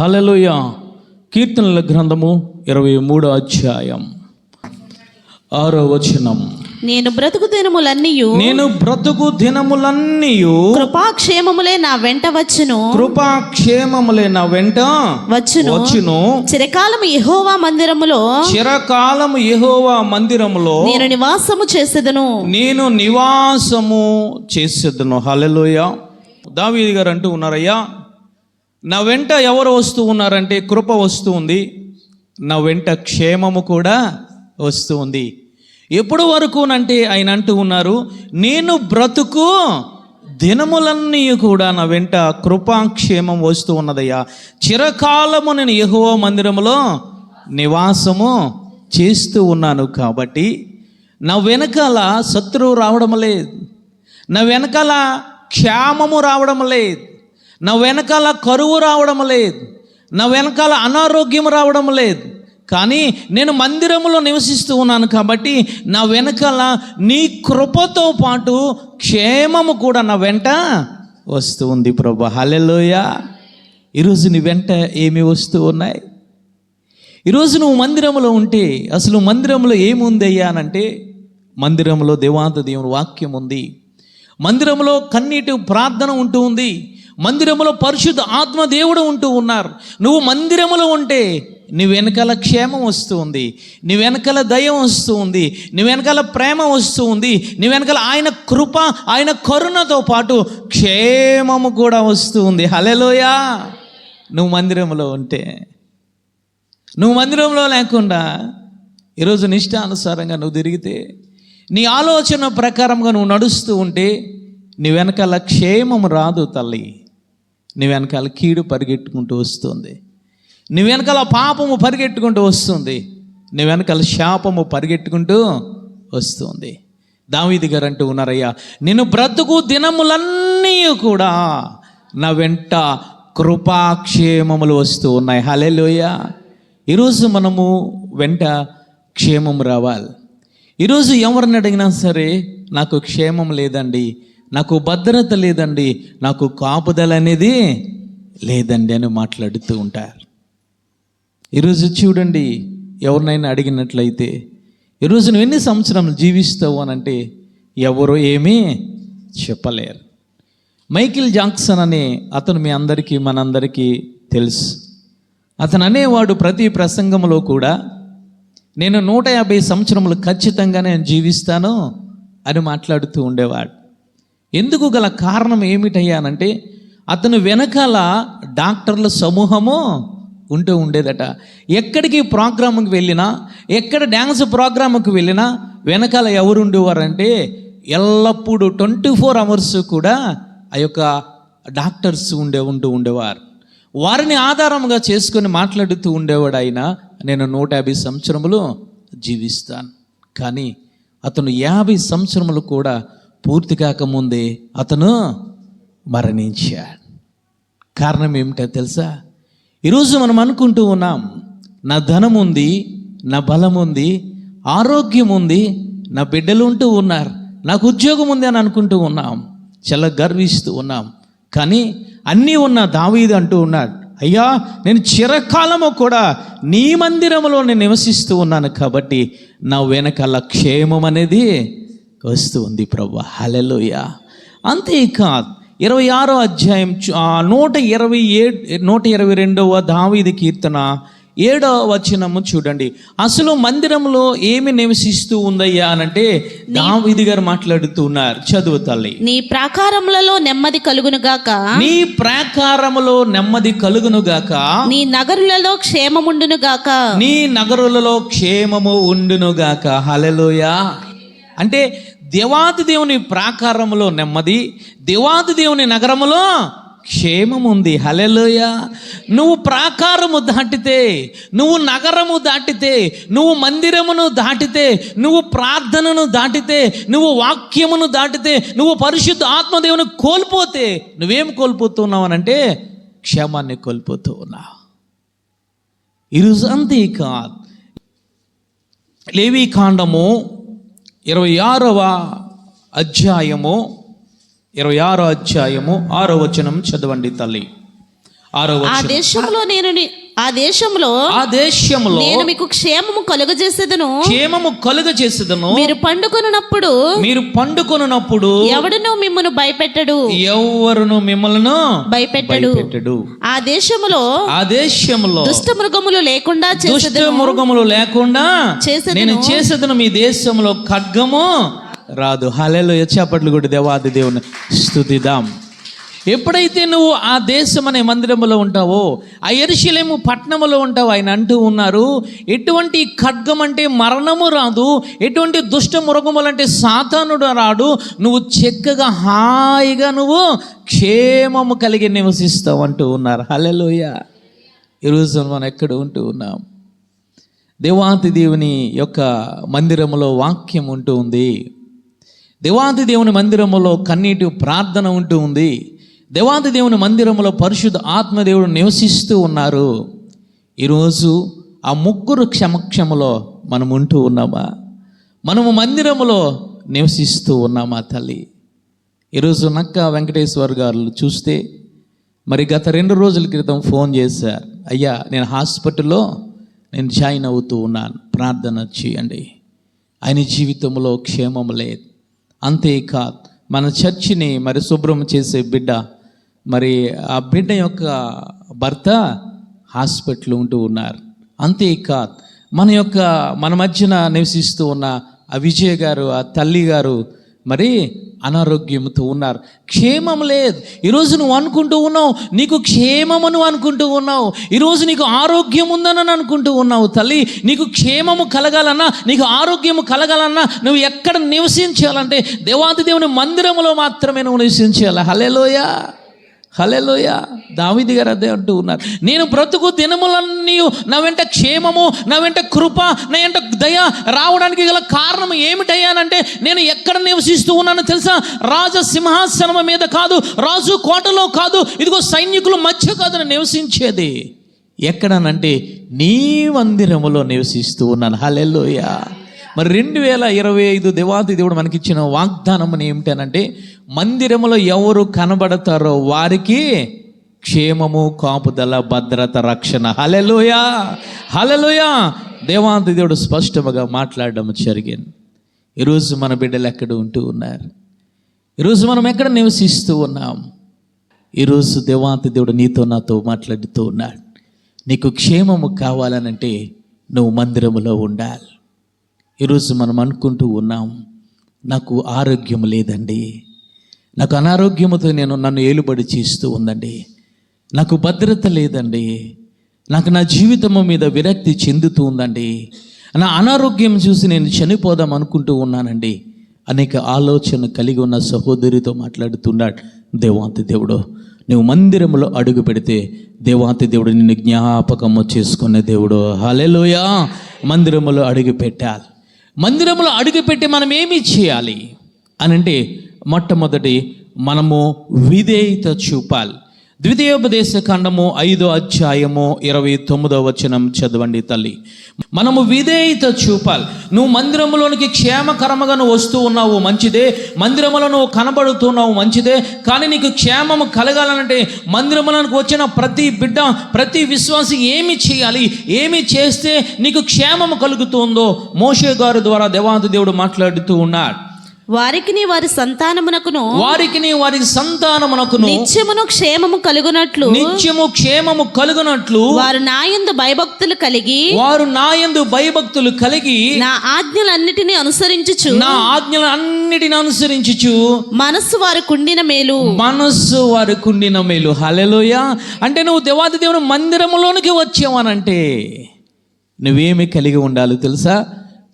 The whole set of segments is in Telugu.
హలలుయ కీర్తనల గ్రంథము ఇరవై మూడో అధ్యాయం. ఆరో వచనం. నేను బ్రతుకు దినములన్నీయు నేను బ్రతుకు దినములన్నీ కృపాక్షేమములే నా వెంట వచ్చును. కృపాక్షేమములే నా వెంట వచ్చును. వచ్చును. చిరకాలము యెహోవా మందిరములో చిరకాలము యెహోవా మందిరములో నేను నివాసము చేసేదను. నేను నివాసము చేసేదను. హల్లెలూయ. దావీది గారు అంటూ ఉన్నారయ్యా నా వెంట ఎవరు వస్తూ ఉన్నారంటే కృప వస్తూ ఉంది. నా వెంట క్షేమము కూడా వస్తూ ఉంది. ఎప్పుడు వరకు అంటే ఆయన అంటూ ఉన్నారు నేను బ్రతుకు దినములన్నీ కూడా నా వెంట కృపాక్షేమం వస్తూ ఉన్నదయ్యా. చిరకాలము నేను యెహోవా మందిరములో నివాసము చేస్తూ ఉన్నాను కాబట్టి నా వెనకాల శత్రువు రావడం లేదు. నా వెనకాల క్షేమము రావడం లేదు. నా వెనకాల కరువు రావడం లేదు. నా వెనకాల అనారోగ్యం రావడం లేదు. కానీ నేను మందిరములో నివసిస్తూ ఉన్నాను కాబట్టి నా వెనకాల నీ కృపతో పాటు క్షేమము కూడా నా వెంట వస్తూ ఉంది ప్రభు. హలెలోయ ఈరోజు నీ వెంట ఏమి వస్తూ ఉన్నాయి? ఈరోజు నువ్వు మందిరంలో ఉంటే అసలు మందిరంలో ఏముందయ్యా అనంటే మందిరంలో దేవాంత దేవుని వాక్యం ఉంది. మందిరంలో కన్నీటి ప్రార్థన ఉంటూ ఉంది. మందిరములో పరిశుద్ధ ఆత్మదేవుడు ఉంటూ ఉన్నారు. నువ్వు మందిరములో ఉంటే నీ వెనకాల క్షేమం వస్తూ ఉంది. నీ వెనకాల దయం వస్తూ ఉంది. నీ వెనకాల ప్రేమ వస్తూ ఉంది. నీ వెనకాల ఆయన కృప ఆయన కరుణతో పాటు క్షేమము కూడా వస్తూ ఉంది. హలెలోయా నువ్వు మందిరంలో ఉంటే. నువ్వు మందిరంలో లేకుండా ఈరోజు నిష్టానుసారంగా నువ్వు తిరిగితే నీ ఆలోచన ప్రకారంగా నువ్వు నడుస్తూ ఉంటే నీ వెనకాల క్షేమం రాదు తల్లి. నీ వెనకాల కీడు పరిగెట్టుకుంటూ వస్తుంది. నీ వెనకాల పాపము పరిగెట్టుకుంటూ వస్తుంది. నీ వెనకాల శాపము పరిగెట్టుకుంటూ వస్తుంది. దావీది గారు అంటూ ఉన్నారయ్యా నేను బ్రతుకు దినములన్నీ కూడా నా వెంట కృపాక్షేమములు వస్తూ ఉన్నాయి. హలెలోయ ఈరోజు మనము వెంట క్షేమం రావాలి. ఈరోజు ఎవరిని అడిగినా సరే నాకు క్షేమం లేదండి నాకు భద్రత లేదండి నాకు కాపుదల అనేది లేదండి అని మాట్లాడుతూ ఉంటారు. ఈరోజు చూడండి ఎవరినైనా అడిగినట్లయితే ఈరోజు నువ్వు ఎన్ని సంవత్సరాలు జీవిస్తావు అని అంటే ఎవరు ఏమీ చెప్పలేరు. మైకిల్ జాక్సన్ అనే అతను మీ అందరికీ మనందరికీ తెలుసు. అతను అనేవాడు ప్రతి ప్రసంగంలో కూడా నేను నూట యాభై సంవత్సరములు ఖచ్చితంగా నేను జీవిస్తాను అని మాట్లాడుతూ ఉండేవాడు. ఎందుకు గల కారణం ఏమిటయ్యానంటే అతను వెనకాల డాక్టర్ల సమూహము ఉంటూ ఉండేదట. ఎక్కడికి ప్రోగ్రామ్కి వెళ్ళినా ఎక్కడ డ్యాన్స్ ప్రోగ్రామ్కి వెళ్ళినా వెనకాల ఎవరు ఉండేవారంటే ఎల్లప్పుడూ ట్వంటీ ఫోర్ అవర్స్ కూడా ఆ యొక్క డాక్టర్స్ ఉండే ఉంటూ ఉండేవారు. వారిని ఆధారంగా చేసుకొని మాట్లాడుతూ ఉండేవాడు ఆయన నేను నూట యాభై సంవత్సరములు జీవిస్తాను. కానీ అతను యాభై సంవత్సరములు కూడా పూర్తి కాకముందే అతను మరణించాడు. కారణం ఏమిటో తెలుసా? ఈరోజు మనం అనుకుంటూ ఉన్నాం నా ధనం ఉంది నా బలం ఉంది ఆరోగ్యం ఉంది నా బిడ్డలు ఉంటూ ఉన్నారు నాకు ఉద్యోగం ఉంది అని అనుకుంటూ ఉన్నాం చాలా గర్విస్తూ ఉన్నాం. కానీ అన్నీ ఉన్న దావీది అంటూ ఉన్నాడు అయ్యా నేను చిరకాలము కూడా నీ మందిరంలో నేను నివసిస్తూ ఉన్నాను కాబట్టి నా వెనకాల క్షేమం అనేది వస్తూ ఉంది ప్రభా. హలెలోయ అంతేకాదు ఇరవై ఆరో అధ్యాయం నూట ఇరవై ఏడు నూట ఇరవై రెండవ దావీది కీర్తన ఏడవ వచనము చూడండి. అసలు మందిరంలో ఏమి నివసిస్తూ ఉందయ్యా అనంటే దావీది గారు మాట్లాడుతూ ఉన్నారు. చదువు తల్లి. నీ ప్రాకారములలో నెమ్మది కలుగును గాక. నీ ప్రాకారములో నెమ్మది కలుగును గాక. నీ నగరులలో క్షేమముండును గాక. నీ నగరులలో క్షేమము ఉండును గాక. హలెలోయ అంటే దేవాది దేవుని ప్రాకారములో నెమ్మది దేవాది దేవుని నగరములో క్షేమం ఉంది హలెలోయ నువ్వు ప్రాకారము దాటితే నువ్వు నగరము దాటితే నువ్వు మందిరమును దాటితే నువ్వు ప్రార్థనను దాటితే నువ్వు వాక్యమును దాటితే నువ్వు పరిశుద్ధ ఆత్మదేవుని కోల్పోతే నువ్వేం కోల్పోతున్నావు అంటే క్షేమాన్ని కోల్పోతూ ఉన్నావు ఈరోజు అంతేకాదు లేవి కాండము ఇరవై ఆరవ అధ్యాయము ఇరవై ఆరో అధ్యాయము ఆరో వచనం చదవండి తల్లి ఆరో ఆ. దేశంలో నేను ఆ దేశంలో ఆ దేశంలో నేను మీకు క్షేమము కలుగజేసేదను. క్షేమము కలుగ చేసేదను మీరు పండుకొనున్నప్పుడు మీరు పండుకొనున్నప్పుడు ఎవడును మిమ్మను భయపెట్టడు. ఎవరును మిమ్మల్ని భయపెట్టడు. ఆ దేశములో ఆ దేశంలో దుష్ట మృగములు లేకుండా దుష్ట చేసేదను. మృగములు లేకుండా చేసేదను. నేను చేసేదను మీ దేశంలో ఖడ్గము. రాదు. హలెలో చెప్పట్లు కూడా దేవాది దేవుని స్థుతిదాం ఎప్పుడైతే నువ్వు ఆ దేశం అనే మందిరములో ఉంటావో ఆ ఎరుశలేము పట్టణంలో ఉంటావు ఆయన అంటూ ఉన్నారు ఎటువంటి ఖడ్గం అంటే మరణము రాదు ఎటువంటి దుష్ట మృగములు అంటే సాతానుడు రాడు నువ్వు చక్కగా హాయిగా నువ్వు క్షేమము కలిగి నివసిస్తావు అంటూ ఉన్నారు. హలలోయ ఈరోజు మనం ఎక్కడ ఉంటూ ఉన్నాం? దేవాతి దేవుని యొక్క మందిరములో వాక్యం ఉంటూ ఉంది. దేవాది దేవుని మందిరములో కన్నీటి ప్రార్థన ఉంటూ ఉంది. దేవాది దేవుని మందిరములో పరిశుద్ధ ఆత్మదేవుడు నివసిస్తూ ఉన్నారు. ఈరోజు ఆ ముగ్గురు క్షమక్షములో మనం ఉంటూ ఉన్నామా? మనము మందిరములో నివసిస్తూ ఉన్నామా తల్లి? ఈరోజు నక్క వెంకటేశ్వర్ గారు చూస్తే మరి గత రెండు రోజుల క్రితం ఫోన్ చేశారు అయ్యా నేను హాస్పిటల్లో నేను జాయిన్ అవుతూ ఉన్నాను ప్రార్థన చేయండి. ఆయన జీవితంలో క్షేమం లేదు. అంతేకాదు మన చర్చిని మరి శుభ్రం చేసే బిడ్డ మరి ఆ బిడ్డ యొక్క భర్త హాస్పిటల్ ఉంటూ ఉన్నారు. అంతేకాదు మన యొక్క మన మధ్యన నివసిస్తూ ఉన్న ఆ విజయ్ గారు ఆ తల్లి గారు మరి అనారోగ్యంతో ఉన్నారు. క్షేమం లేదు. ఈరోజు నువ్వు అనుకుంటూ ఉన్నావు నీకు క్షేమమును అనుకుంటూ ఉన్నావు. ఈరోజు నీకు ఆరోగ్యం ఉందని అనుకుంటూ ఉన్నావు తల్లి. నీకు క్షేమము కలగాలన్నా నీకు ఆరోగ్యము కలగాలన్నా నువ్వు ఎక్కడ నివసించాలంటే దేవాది దేవుని మందిరములో మాత్రమే నువ్వు నివసించాలి. హలేలోయా హలెలోయ దావిది గారు అదే అంటూ ఉన్నారు. నేను బ్రతుకు దినములన్నీ నా వెంట క్షేమము నా వెంట కృప నా వెంట దయ రావడానికి గల కారణం ఏమిటయ్యానంటే నేను ఎక్కడ నివసిస్తూ ఉన్నానో తెలుసా? రాజ సింహాసనం మీద కాదు రాజు కోటలో కాదు ఇదిగో సైనికుల మధ్య కాదు నివసించేది. ఎక్కడనంటే నీ మందిరములో నివసిస్తూ ఉన్నాను. హలెలోయ మరి రెండు వేల ఇరవై ఐదు దేవాది దేవుడు మనకిచ్చిన వాగ్దానం ఏమిటనంటే మందిరములో ఎవరు కనబడతారో వారికి క్షేమము కాపుదల భద్రత రక్షణ. హలెలోయ హలెలోయ దేవాంత దేవుడు స్పష్టముగా మాట్లాడడం జరిగింది. ఈరోజు మన బిడ్డలు ఎక్కడ ఉంటూ ఉన్నారు? ఈరోజు మనం ఎక్కడ నివసిస్తూ ఉన్నాం? ఈరోజు దేవాంత దేవుడు నీతో నాతో మాట్లాడుతూ ఉన్నాడు. నీకు క్షేమము కావాలనంటే నువ్వు మందిరములో ఉండాలి. ఈరోజు మనం అనుకుంటూ ఉన్నాం నాకు ఆరోగ్యం లేదండి. నాకు అనారోగ్యముతో నేను నన్ను ఏలుబడి చేస్తూ ఉందండి. నాకు భద్రత లేదండి. నాకు నా జీవితము మీద విరక్తి చెందుతూ ఉందండి. నా అనారోగ్యం చూసి నేను చనిపోదాం అనుకుంటూ ఉన్నానండి. అనేక ఆలోచన కలిగి ఉన్న సహోదరితో మాట్లాడుతున్నాడు దేవాంతి దేవుడు. నువ్వు మందిరంలో అడుగు పెడితే దేవాంతి దేవుడు నిన్ను జ్ఞాపకము చేసుకునే దేవుడు. హలెలోయా మందిరములో అడుగు పెట్టాలి. మందిరంలో అడుగుపెట్టి మనం ఏమి చేయాలి? అని మొట్టమొదటి మనము విధేయత చూపాలి. ద్వితీయోపదేశ ఖండము ఐదో అధ్యాయము ఇరవై తొమ్మిదో వచనం చదవండి తల్లి. మనము విధేయత చూపాలి. నువ్వు మందిరంలోనికి క్షేమకరముగా నువ్వు వస్తూ ఉన్నావు మంచిదే. మందిరములో నువ్వు కనబడుతున్నావు మంచిదే. కానీ నీకు క్షేమము కలగాలనంటే మందిరములకు వచ్చిన ప్రతి బిడ్డ ప్రతి విశ్వాసి ఏమి చేయాలి? ఏమి చేస్తే నీకు క్షేమము కలుగుతుందో మోషే గారి ద్వారా దేవాంత దేవుడు మాట్లాడుతూ ఉన్నాడు. వారికి వారి సంతానమునకును వారికి వారి సంతానమునకును నిత్యమును క్షేమము కలుగునట్లు నిత్యము క్షేమము కలుగునట్లు వారు నాయందు భయభక్తులు కలిగి వారు నాయందు భయభక్తులు కలిగి నా ఆజ్ఞలన్నిటినీ అనుసరించుచు నా ఆజ్ఞలు అన్నిటిని అనుసరించుచు మనస్సు వారు కుండిన మేలు. మనస్సు వారి కుండిన మేలు. హలెలోయ అంటే నువ్వు దేవాది దేవుని మందిరములోనికి వచ్చావనంటే నువ్వేమి కలిగి ఉండాలి తెలుసా?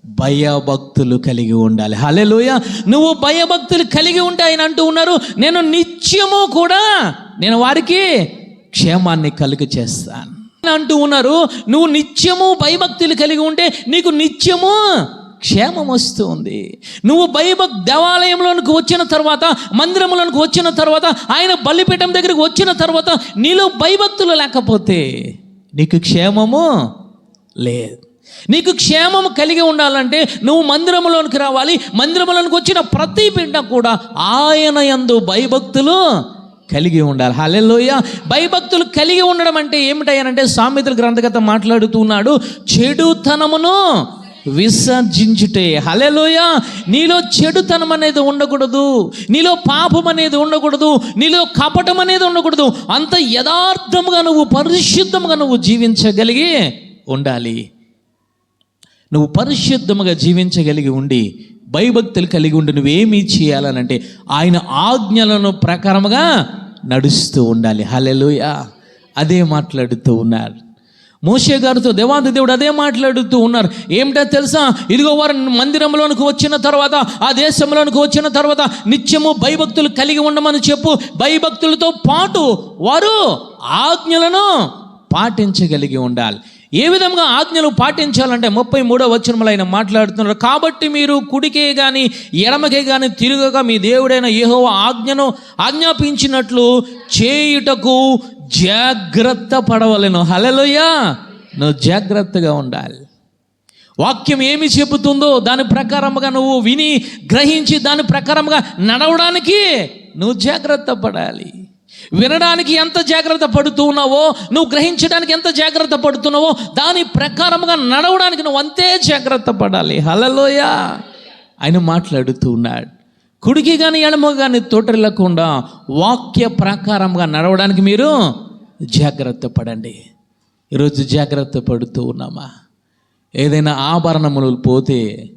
భయభక్తులు కలిగి ఉండాలి. హలెలోయ నువ్వు భయభక్తులు కలిగి ఉంటే ఆయన అంటూ ఉన్నారు నేను నిత్యము కూడా నేను వారికి క్షేమాన్ని కలుగు చేస్తాను. అంటూ ఉన్నారు నువ్వు నిత్యము భయభక్తులు కలిగి ఉంటే నీకు నిత్యము క్షేమం వస్తుంది. నువ్వు భయభక్ దేవాలయంలోనికి వచ్చిన తర్వాత మందిరంలోనికి వచ్చిన తర్వాత ఆయన బలిపీఠం దగ్గరికి వచ్చిన తర్వాత నీలో భయభక్తులు లేకపోతే నీకు క్షేమము లేదు. నీకు క్షేమం కలిగి ఉండాలంటే నువ్వు మందిరంలోనికి రావాలి. మందిరంలోనికి వచ్చిన ప్రతి బిడ్డ కూడా ఆయన యందు భయభక్తులు కలిగి ఉండాలి. హల్లెలూయ. భయభక్తులు కలిగి ఉండడం అంటే ఏమిటయ్యానంటే సామెతల గ్రంథకథ మాట్లాడుతున్నాడు చెడుతనమును విసర్జించుటే. హలెలోయ నీలో చెడుతనం అనేది ఉండకూడదు. నీలో పాపం అనేది ఉండకూడదు. నీలో కపటం అనేది ఉండకూడదు. అంత యథార్థముగా నువ్వు పరిశుద్ధముగా నువ్వు జీవించగలిగి ఉండాలి. నువ్వు పరిశుద్ధముగా జీవించగలిగి ఉండి భయభక్తులు కలిగి ఉండి నువ్వేమీ చేయాలనంటే ఆయన ఆజ్ఞలను ప్రకారముగా నడుస్తూ ఉండాలి. హలెలుయా అదే మాట్లాడుతూ ఉన్నారు. మోషే గారితో దేవాది దేవుడు అదే మాట్లాడుతూ ఉన్నారు. ఏమిటో తెలుసా? ఇదిగో వారు మందిరంలోనికి వచ్చిన తర్వాత ఆ దేశంలోనికి వచ్చిన తర్వాత నిత్యము భయభక్తులు కలిగి ఉండమని చెప్పు. భయభక్తులతో పాటు వారు ఆజ్ఞలను పాటించగలిగి ఉండాలి. ఏ విధంగా ఆజ్ఞలు పాటించాలంటే ముప్పై మూడో వచనములు ఆయన మాట్లాడుతున్నారు. కాబట్టి మీరు కుడికే కానీ ఎడమకే కానీ తిరుగగా మీ దేవుడైన ఏహో ఆజ్ఞను ఆజ్ఞాపించినట్లు చేయుటకు జాగ్రత్త పడవలను. హలలోయా నువ్వు జాగ్రత్తగా ఉండాలి. వాక్యం ఏమి చెబుతుందో దాని ప్రకారముగా నువ్వు విని గ్రహించి దాని ప్రకారముగా నడవడానికి నువ్వు జాగ్రత్త పడాలి. వినడానికి ఎంత జాగ్రత్త పడుతూ ఉన్నావో నువ్వు గ్రహించడానికి ఎంత జాగ్రత్త పడుతున్నావో దాని ప్రకారముగా నడవడానికి నువ్వు అంతే జాగ్రత్త పడాలి. హలలోయ ఆయన మాట్లాడుతూ ఉన్నాడు. కుడికి కానీ ఎడమ కానీ తోటలకుండా వాక్య ప్రకారంగా నడవడానికి మీరు జాగ్రత్త పడండి. ఈరోజు జాగ్రత్త పడుతూ ఉన్నామా? ఏదైనా ఆభరణములు పోతే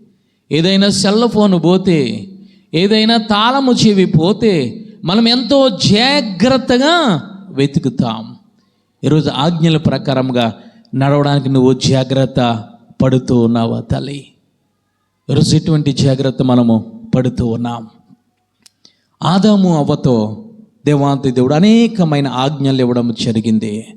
ఏదైనా సెల్ ఫోన్ పోతే ఏదైనా తాళము చెవి పోతే మనం ఎంతో జాగ్రత్తగా వెతుకుతాం. ఈరోజు ఆజ్ఞల ప్రకారంగా నడవడానికి నువ్వు జాగ్రత్త పడుతూ ఉన్నావా తల్లి? ఈరోజు ఎటువంటి జాగ్రత్త మనము పడుతూ ఉన్నాం? ఆదాము అవ్వతో దేవాంతి దేవుడు అనేకమైన ఆజ్ఞలు ఇవ్వడం జరిగింది.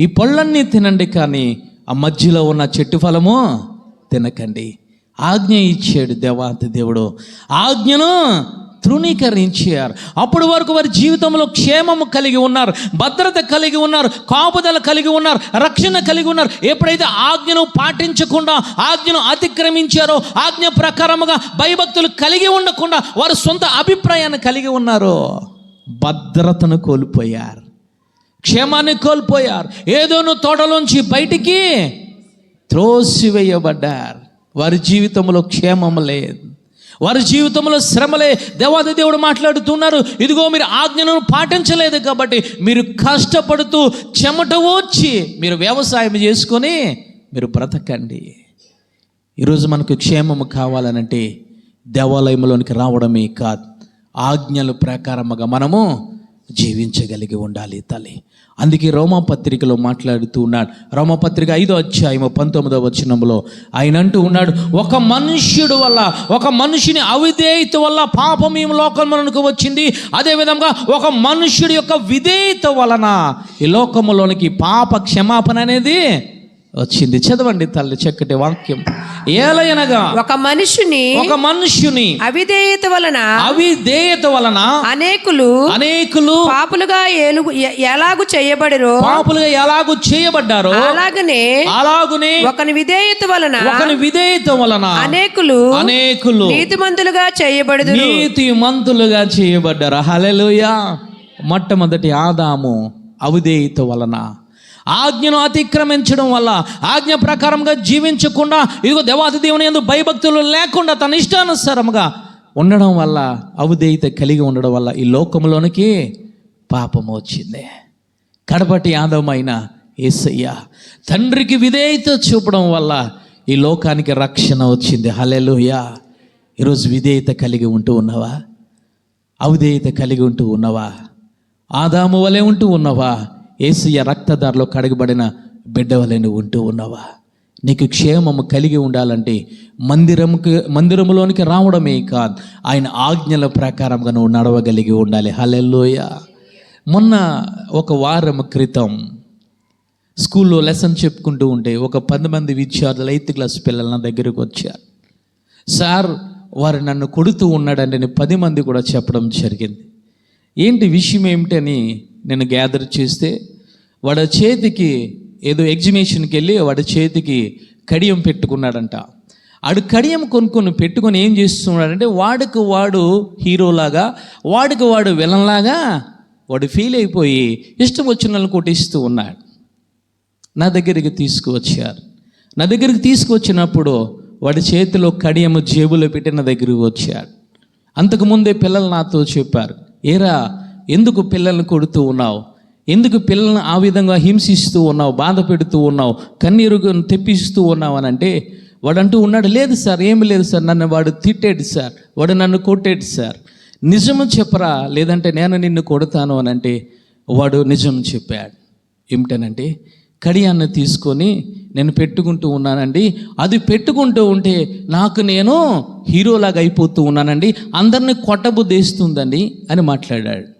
ఈ పళ్ళన్నీ తినండి కానీ ఆ మధ్యలో ఉన్న చెట్టు ఫలము తినకండి. ఆజ్ఞ ఇచ్చాడు దేవాంతి దేవుడు. ఆజ్ఞను తృణీకరించారు. అప్పటి వరకు వారి జీవితంలో క్షేమము కలిగి ఉన్నారు భద్రత కలిగి ఉన్నారు కాపుదల కలిగి ఉన్నారు రక్షణ కలిగి ఉన్నారు. ఎప్పుడైతే ఆజ్ఞను పాటించకుండా ఆజ్ఞను అతిక్రమించారో ఆజ్ఞ ప్రకారముగా భయభక్తులు కలిగి ఉండకుండా వారు సొంత అభిప్రాయాన్ని కలిగి ఉన్నారో భద్రతను కోల్పోయారు. క్షేమాన్ని కోల్పోయారు. ఏదోను తోటలోంచి బయటికి త్రోసివేయబడ్డారు. వారి జీవితంలో క్షేమం లేదు. వారి జీవితంలో శ్రమలే దేవాది దేవుడు మాట్లాడుతున్నారు. ఇదిగో మీరు ఆజ్ఞను పాటించలేదు కాబట్టి మీరు కష్టపడుతూ చెమట వచ్చి మీరు వ్యవసాయం చేసుకొని మీరు బ్రతకండి. ఈరోజు మనకు క్షేమము కావాలనంటే దేవాలయంలోనికి రావడమే కాదు. ఆజ్ఞల ప్రకారముగా మనము జీవించగలిగి ఉండాలి తల్లి. అందుకే రోమపత్రికలో మాట్లాడుతూ ఉన్నాడు. రోమపత్రిక ఐదో అధ్యాయము పంతొమ్మిదో వచనంలో ఆయన అంటూ ఉన్నాడు ఒక మనుష్యుడు వల్ల ఒక మనిషిని అవిధేయత వల్ల పాపం ఈ లోకంలోనికి వచ్చింది. అదేవిధంగా ఒక మనుష్యుడి యొక్క విధేయత వలన ఈ లోకములోనికి పాప క్షమాపణ అనేది వచ్చింది. చదవండి తల్లి చక్కటి వాక్యం. ఏలయనగా ఒక మనుషుని ఒక మనుష్యుని అవిధేయత వలన అవిధేయత వలన అనేకులు అనేకులు పాపులుగా ఏలుగు ఎలాగు చేయబడిరో పాపులుగా ఎలాగూ చేయబడ్డారో అలాగనే అలాగునే ఒకని విధేయత వలన ఒకని విధేయత వలన అనేకులు అనేకులు నీతిమంతులుగా చేయబడుదురు. నీతి మంతులుగా చేయబడ్డారు. హల్లెలూయా. మొట్టమొదటి ఆదాము అవిధేయత వలన ఆజ్ఞను అతిక్రమించడం వల్ల ఆజ్ఞ ప్రకారంగా జీవించకుండా ఇదిగో దేవాతి దేవుని ఎందు భయభక్తులు లేకుండా తన ఇష్టానుసారముగా ఉండడం వల్ల అవిధేయత కలిగి ఉండడం వల్ల ఈ లోకంలోనికి పాపం వచ్చింది. కడపటి ఆదమైన ఏసయ్య తండ్రికి విధేయత చూపడం వల్ల ఈ లోకానికి రక్షణ వచ్చింది. హలెలుయా ఈరోజు విధేయత కలిగి ఉంటూ ఉన్నావా? అవిధేయత కలిగి ఉంటూ ఉన్నవా? ఆదాము వలె ఉంటూ ఉన్నవా? ఏసయ్య రక్తదారిలో కడగబడిన బిడ్డ నువ్వు ఉంటూ ఉన్నావా? నీకు క్షేమము కలిగి ఉండాలంటే మందిరముకి మందిరములోనికి రావడమే కాదు ఆయన ఆజ్ఞల ప్రకారంగా నువ్వు నడవగలిగి ఉండాలి. హలెల్లోయ. మొన్న ఒక వారం క్రితం స్కూల్లో లెసన్ చెప్పుకుంటూ ఉంటే ఒక పది మంది విద్యార్థులు ఎయిత్ క్లాస్ పిల్లల నా దగ్గరకు వచ్చారు. సార్ వారు నన్ను కొడుతూ ఉన్నాడంటే నేను పది మంది కూడా చెప్పడం జరిగింది. ఏంటి విషయం ఏమిటని నేను గ్యాదర్ చేస్తే వాడి చేతికి ఏదో ఎగ్జిబిషన్కి వెళ్ళి వాడి చేతికి కడియం పెట్టుకున్నాడంట. ఆడు కడియం కొనుక్కొని పెట్టుకొని ఏం చేస్తున్నాడంటే వాడికి వాడు హీరోలాగా వాడికి వాడు విలన్లాగా వాడు ఫీల్ అయిపోయి ఇష్టం వచ్చిన వాళ్ళని కొట్టిస్తూ ఉన్నాడు. నా దగ్గరికి తీసుకువచ్చారు. నా దగ్గరికి తీసుకువచ్చినప్పుడు వాడి చేతిలో కడియము జేబులో పెట్టి నా దగ్గరికి వచ్చాడు అంతకుముందే పిల్లలు నాతో చెప్పారు ఏరా ఎందుకు పిల్లల్ని కొడుతూ ఉన్నావు? ఎందుకు పిల్లల్ని ఆ విధంగా హింసిస్తూ ఉన్నావు? బాధ పెడుతూ ఉన్నావు? కన్నీరు తెప్పిస్తూ ఉన్నావు అని అంటే వాడు అంటూ ఉన్నాడు లేదు సార్ ఏమి లేదు సార్ నన్ను వాడు తిట్టాడు సార్ వాడు నన్ను కొట్టాడు సార్. నిజము చెప్పరా? లేదంటే నేను నిన్ను కొడతాను అని అంటే వాడు నిజం చెప్పాడు. ఏమిటనంటే కడియాన్ని తీసుకొని నేను పెట్టుకుంటూ ఉన్నానండి. అది పెట్టుకుంటూ ఉంటే నాకు నేను హీరోలాగా అయిపోతూ ఉన్నానండి. అందరిని కొట్టబుద్దేస్తుందండి అని మాట్లాడాడు.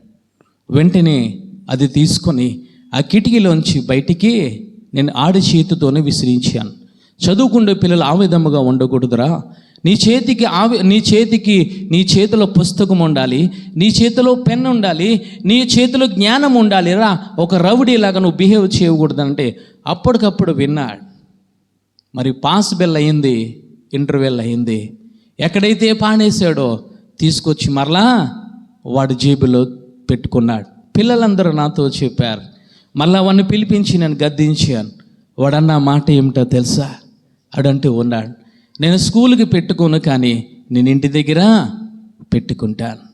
వెంటనే అది తీసుకొని ఆ కిటికీలోంచి బయటికి నేను ఆడి చేతితోనే విసిరించాను. చదువుకుండే పిల్లలు ఆ ఉండకూడదురా. నీ చేతికి ఆవి నీ చేతికి నీ చేతిలో పుస్తకం ఉండాలి నీ చేతిలో పెన్ ఉండాలి నీ చేతిలో జ్ఞానం ఉండాలి రా ఒక రౌడీలాగా నువ్వు బిహేవ్ చేయకూడదంటే అప్పటికప్పుడు విన్నాడు మరి పాస్ బెల్ అయింది ఇంటర్వెల్ అయింది. ఎక్కడైతే పాడేశాడో తీసుకొచ్చి మరలా వాడి జేబులో పెట్టుకున్నాడు. పిల్లలందరూ నాతో చెప్పారు మళ్ళా వాడిని పిలిపించి నేను గద్దించాను వాడన్న మాట ఏమిటో తెలుసా? అడంటూ ఉన్నాడు. నేను స్కూల్కి పెట్టుకోను కానీ నేను ఇంటి దగ్గర పెట్టుకుంటాను.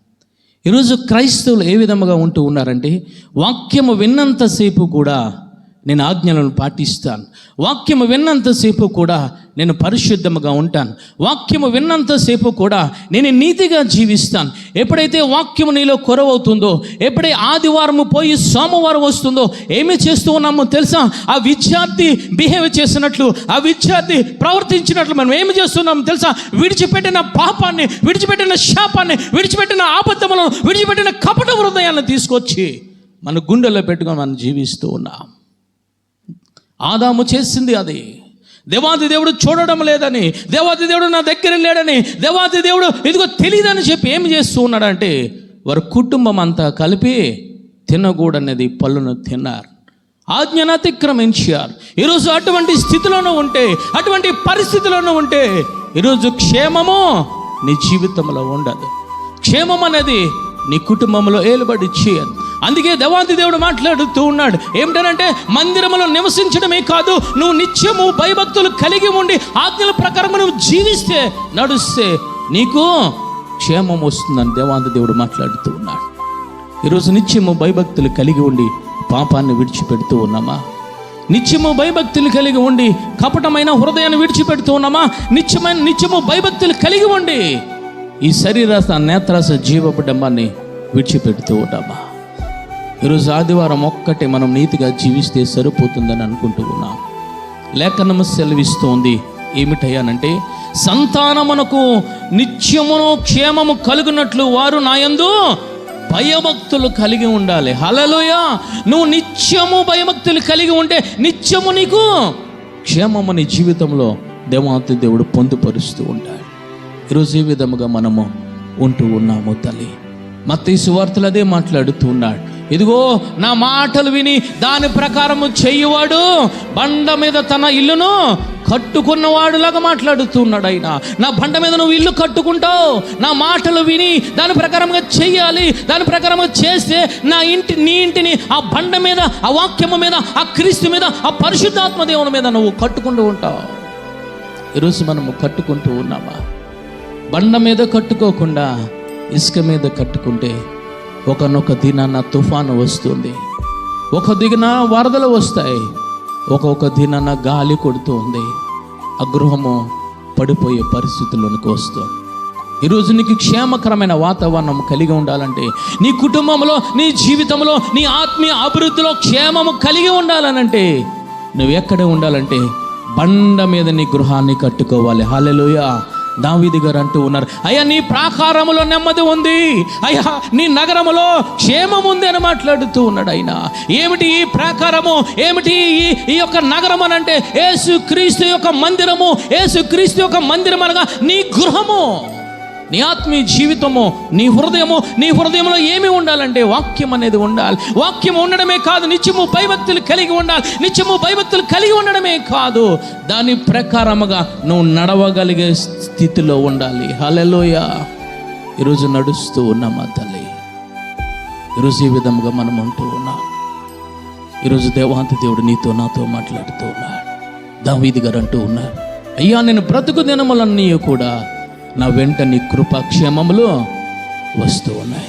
ఈరోజు క్రైస్తవులు ఏ విధముగా ఉంటూ ఉన్నారంటే వాక్యము విన్నంతసేపు కూడా నేను ఆజ్ఞలను పాటిస్తాను. వాక్యము విన్నంతసేపు కూడా నేను పరిశుద్ధముగా ఉంటాను. వాక్యము విన్నంతసేపు కూడా నేను నీతిగా జీవిస్తాను. ఎప్పుడైతే వాక్యము నీలో కొరవవుతుందో ఎప్పుడై ఆదివారము పోయి సోమవారం వస్తుందో ఏమి చేస్తూ ఉన్నామో తెలుసా? ఆ విద్యార్థి బిహేవ్ చేసినట్లు ఆ విద్యార్థి ప్రవర్తించినట్లు మనం ఏమి చేస్తున్నామో తెలుసా? విడిచిపెట్టిన పాపాన్ని విడిచిపెట్టిన శాపాన్ని విడిచిపెట్టిన ఆబద్ధములను విడిచిపెట్టిన కపట హృదయాన్ని తీసుకొచ్చి మన గుండెల్లో పెట్టుకొని మనం జీవిస్తూ ఉన్నాం. ఆదాము చేసింది అది. దేవాది దేవుడు చూడడం లేదని దేవాది దేవుడు నా దగ్గర లేడని దేవాది దేవుడు ఇదిగో తెలియదని చెప్పి ఏం చేస్తూ ఉన్నాడంటే వారి కుటుంబం అంతా కలిపి తినకూడనేది పళ్ళును తిన్నారు. ఆజ్ఞను అతిక్రమించారు. ఈరోజు అటువంటి స్థితిలోనూ ఉంటే అటువంటి పరిస్థితిలోనూ ఉంటే ఈరోజు క్షేమము నీ జీవితంలో ఉండదు. క్షేమం అనేది నీ కుటుంబంలో ఏలుబడి చేయదు. అందుకే దేవాంతి దేవుడు మాట్లాడుతూ ఉన్నాడు. ఏమిటనంటే మందిరములో నివసించడమే కాదు నువ్వు నిత్యము భయభక్తులు కలిగి ఉండి ఆజ్ఞల ప్రకారం నువ్వు జీవిస్తే నడుస్తే నీకు క్షేమం వస్తుందని దేవాంతి దేవుడు మాట్లాడుతూ ఉన్నాడు. ఈరోజు నిత్యము భయభక్తులు కలిగి ఉండి పాపాన్ని విడిచిపెడుతూ ఉన్నామా? నిత్యము భయభక్తులు కలిగి ఉండి కపటమైన హృదయాన్ని విడిచిపెడుతూ ఉన్నామా? నిత్యమైన నిత్యము భయభక్తులు కలిగి ఉండి ఈ శరీరాస నేత్రాస కుటుంబాన్ని విడిచిపెడుతూ ఉన్నామా? ఈరోజు ఆదివారం ఒక్కటే మనం నీతిగా జీవిస్తే సరిపోతుందని అనుకుంటూ ఉన్నాం. లేఖనము సెలవిస్తోంది ఏమిటయ్యానంటే సంతానమునకు నిత్యమును క్షేమము కలుగునట్లు వారు నాయందు భయభక్తులు కలిగి ఉండాలి. హలలోయ నువ్వు నిత్యము భయభక్తులు కలిగి ఉంటే నిత్యము నీకు క్షేమము నీ జీవితంలో దేవాతి దేవుడు పొందుపరుస్తూ ఉంటాడు ఈరోజు ఈ విధముగా మనము ఉంటూ ఉన్నాము తల్లి? మత్తయి సువార్తలు అదే మాట్లాడుతూ ఉన్నాడు. ఇదిగో నా మాటలు విని దాని ప్రకారము చెయ్యువాడు బండ మీద తన ఇల్లును కట్టుకున్నవాడులాగా మాట్లాడుతున్నాడు ఆయన నా బండ మీద నువ్వు ఇల్లు కట్టుకుంటావు. నా మాటలు విని దాని ప్రకారంగా చెయ్యాలి దాని ప్రకారంగా చేస్తే నా ఇంటి నీ ఇంటిని ఆ బండ మీద ఆ వాక్యము మీద ఆ క్రీస్తు మీద ఆ పరిశుద్ధాత్మ దేవుని మీద నువ్వు కట్టుకుంటూ ఉంటావు. ఈరోజు మనము కట్టుకుంటూ ఉన్నామా? బండ మీద కట్టుకోకుండా ఇసుక మీద కట్టుకుంటే ఒకనొక దినాన తుఫాను వస్తుంది. ఒక దిగిన వరదలు వస్తాయి. ఒక్కొక్క దినాన గాలి కొడుతుంది. ఆ గృహము పడిపోయే పరిస్థితుల్లోనికి వస్తుంది. ఈరోజు నీకు క్షేమకరమైన వాతావరణం కలిగి ఉండాలంటే నీ కుటుంబంలో నీ జీవితంలో నీ ఆత్మీయ అభివృద్ధిలో క్షేమము కలిగి ఉండాలనంటే నువ్వు ఎక్కడ ఉండాలంటే బండ మీద నీ గృహాన్ని కట్టుకోవాలి. హాలెలుయా దావీది గారు అంటూ ఉన్నారు. అయ్యా నీ ప్రాకారములో నెమ్మది ఉంది. అయ్యా నీ నగరములో క్షేమం ఉంది అని మాట్లాడుతూ ఉన్నాడు ఆయన. ఏమిటి ఈ ప్రాకారము? ఏమిటి ఈ ఈ యొక్క నగరం అని అంటే యేసు క్రీస్తు యొక్క మందిరము యేసు క్రీస్తు యొక్క మందిరం అనగా నీ గృహము. నీ ఆత్మీయ జీవితము నీ హృదయము నీ హృదయంలో ఏమి ఉండాలంటే వాక్యం అనేది ఉండాలి. వాక్యం ఉండడమే కాదు నిత్యము భయభక్తులు కలిగి ఉండాలి. నిత్యము భయభక్తులు కలిగి ఉండడమే కాదు దాని ప్రకారముగా నువ్వు నడవగలిగే స్థితిలో ఉండాలి. హలెలోయ ఈరోజు నడుస్తూ ఉన్నామా తల్లి. ఈరోజు ఈ విధముగా మనం ఉంటూ ఉన్నాం. ఈరోజు దేవాంత దేవుడు నీతో నాతో మాట్లాడుతూ ఉన్నాడు. దావీది గారు అంటూ ఉన్నారు అయ్యా నేను బ్రతుకు దినములన్నీ కూడా నా వెంట నీ కృపాక్షేమములు వస్తూ ఉన్నాయి.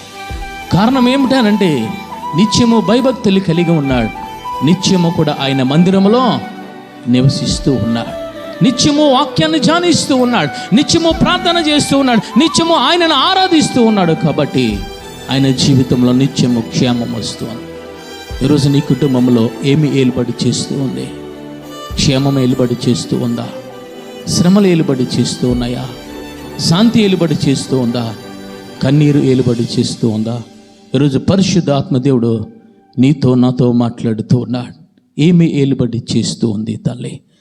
కారణం ఏమిటనంటే నిత్యము భయభక్తులు కలిగి ఉన్నాడు. నిత్యము కూడా ఆయన మందిరములో నివసిస్తూ ఉన్నాడు. నిత్యము వాక్యాన్ని ధ్యానిస్తూ ఉన్నాడు. నిత్యము ప్రార్థన చేస్తూ ఉన్నాడు. నిత్యము ఆయనను ఆరాధిస్తూ ఉన్నాడు కాబట్టి ఆయన జీవితంలో నిత్యము క్షేమం వస్తూ ఉంది. ఈరోజు నీ కుటుంబంలో ఏమి ఏలుబడి చేస్తూ ఉంది? క్షేమం ఏలుబడి చేస్తూ ఉందా? శ్రమలు ఏలుబడి చేస్తూ ఉన్నాయా? శాంతి ఏలుబడి చేస్తూ ఉందా? కన్నీరు ఏలుబడి చేస్తూ ఉందా? ఈరోజు పరిశుద్ధాత్మ దేవుడు నీతో నాతో మాట్లాడుతూ ఉన్నాడు. ఏమి ఏలుబడి చేస్తూ ఉంది తల్లి.